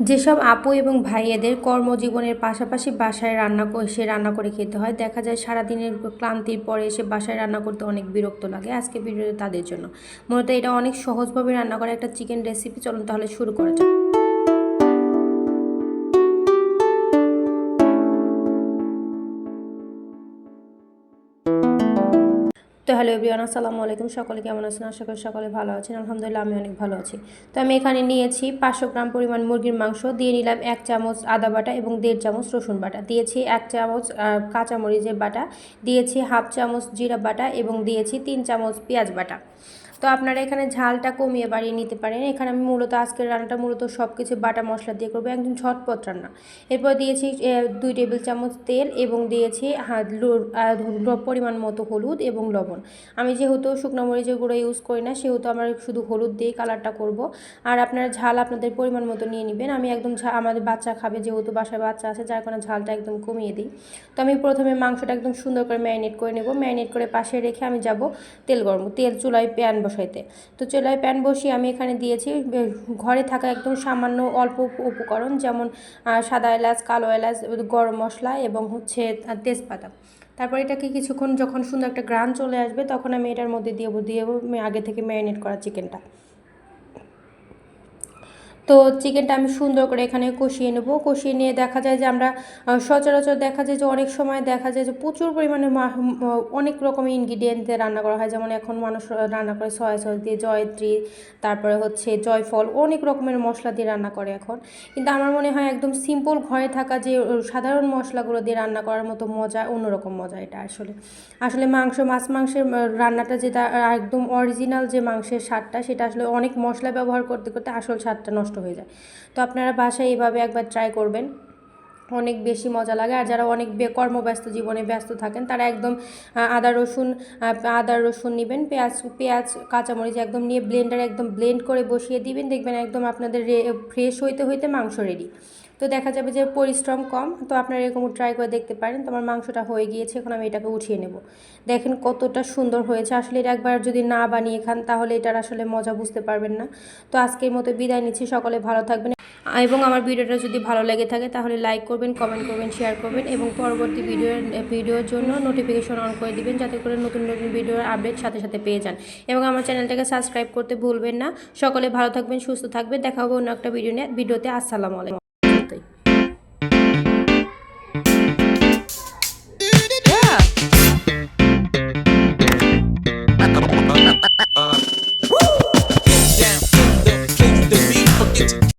যেসব আপু এবং ভাইয়েদের কর্মজীবনের পাশাপাশি বাসায় রান্না এসে রান্না করে খেতে হয়। দেখা যায় সারাদিনের ক্লান্তির পরে এসে বাসায় রান্না করতে অনেক বিরক্ত লাগে। আজকে ভিডিওতে তাদের জন্য। মূলত এটা অনেক সহজভাবে রান্না করা একটা চিকেন রেসিপি। চলুন তাহলে শুরু করা যাক। তো হ্যালো এভরিওয়ান, আসসালামু আলাইকুম। সকলে কেমন আছেন? আশা করি সকলে ভালো আছেন। আলহামদুলিল্লাহ আমি অনেক ভালো আছি। তো আমি এখানে নিয়েছি পাঁচশো গ্রাম পরিমাণ মুরগির মাংস। দিয়ে নিলাম এক চামচ আদা বাটা এবং দেড় চামচ রসুন বাটা। দিয়েছি এক চামচ কাঁচামরিচের বাটা। দিয়েছি হাফ চামচ জিরা বাটা এবং দিয়েছি তিন চামচ পেঁয়াজ বাটা। তো আপনারা এখানে ঝালটা কমিয়ে বাড়িয়ে নিতে পারেন। এখানে আমি মূলত আজকের রান্নাটা মূলত সব কিছু বাটা মশলা দিয়ে করব। একদম ঝটপট রান্না। এরপর দিয়েছি দুই টেবিল চামচ তেল এবং দিয়েছি পরিমাণ মতো হলুদ এবং লবণ। আমি যেহেতু শুকনো মরিচের গুঁড়ো ইউজ করি না, সেহেতু আমার শুধু হলুদ দিয়েই কালারটা করব। আর আপনারা ঝাল আপনাদের পরিমাণ মতো নিয়ে নেবেন। আমি একদম আমাদের বাচ্চা খাবে, যেহেতু বাসায় বাচ্চা আছে, যার কারণে ঝালটা একদম কমিয়ে দিই। তো আমি প্রথমে মাংসটা একদম সুন্দর করে ম্যারিনেট করে নেব। ম্যারিনেট করে পাশে রেখে আমি যাব তেল গরম তেল চুলায় প্যান বসাইতে। তো চুলায় প্যান বসিয়ে আমি এখানে দিয়েছি ঘরে থাকা একদম সামান্য অল্প উপকরণ, যেমন সাদা এলাচ, কালো এলাচ, গরম মশলা এবং হচ্ছে তেজপাতা। তারপর এটাকে কিছুক্ষণ যখন সুন্দর একটা গ্রান চলে আসবে, তখন আমি এটার মধ্যে দিয়ে দিয়ে আগে থেকে ম্যারিনেট করা চিকেনটা। তো চিকেনটা আমি সুন্দর করে এখানে কষিয়ে নেব। কষিয়ে নিয়ে দেখা যায় যে আমরা সচরাচর দেখা যায় যে অনেক সময় দেখা যায় যে প্রচুর পরিমাণে অনেক রকমের ইনগ্রিডিয়েন্ট দিয়ে রান্না করা হয়। যেমন এখন মানুষ রান্না করে সয়া সস দিয়ে, জয়ত্রী, তারপরে হচ্ছে জয়ফল, অনেক রকমের মশলা দিয়ে রান্না করে এখন। কিন্তু আমার মনে হয় একদম সিম্পল ঘরে থাকা যে সাধারণ মশলাগুলো দিয়ে রান্না করার মতো মজা অন্যরকম মজা এটা আসলে। আসলে মাংস, মাছ মাংসের রান্নাটা যেটা একদম অরিজিনাল যে মাংসের স্বাদটা, সেটা আসলে অনেক মশলা ব্যবহার করতে করতে আসল স্বাদটা নষ্ট হয়ে যায়। তো আপনারা বাসায় এইভাবে একবার ট্রাই করবেন। অনেক বেশি মজা লাগে। আর যারা অনেক বে কর্মব্যস্ত জীবনে ব্যস্ত থাকেন, তারা একদম আদা রসুন আদা রসুন নেবেন, পেঁয়াজ পেঁয়াজ, কাঁচামরিচ একদম নিয়ে ব্লেন্ডারে একদম ব্লেন্ড করে বসিয়ে দিবেন। দেখবেন একদম আপনাদের ফ্রেশ হইতে হইতে মাংস রেডি তো দেখা যাবে যে পরিশ্রম কম, তো আপনারা এরকম ট্রাই করে দেখতে পারেন। তো আমার মাংসটা হয়ে গিয়েছে, এখন আমি এটাকে উঠিয়ে নেব। দেখেন কতটা সুন্দর হয়েছে, আসলে এটা একবার যদি না বানিয়ে খান তাহলে এটার আসলে মজা বুঝতে পারবেন না। তো আজকের মতো বিদায় নিচ্ছি, সকলে ভালো থাকবেন। এবং আমার ভিডিওটা যদি ভালো লেগে থাকে তাহলে লাইক করবেন কমেন্ট করবেন শেয়ার করবেন এবং পরবর্তী ভিডিওর ভিডিওর জন্য নোটিফিকেশন অন করে দিবেন যাতে করে নতুন নতুন ভিডিওর আপডেট সাথে সাথে পেয়ে যান। এবং আমার চ্যানেলটাকে সাবস্ক্রাইব করতে ভুলবেন না। সকলে ভালো থাকবেন, সুস্থ থাকবেন। দেখা হবে অন্য একটা ভিডিও নিয়ে। ভিডিওতে আসসালামু আলাইকুম।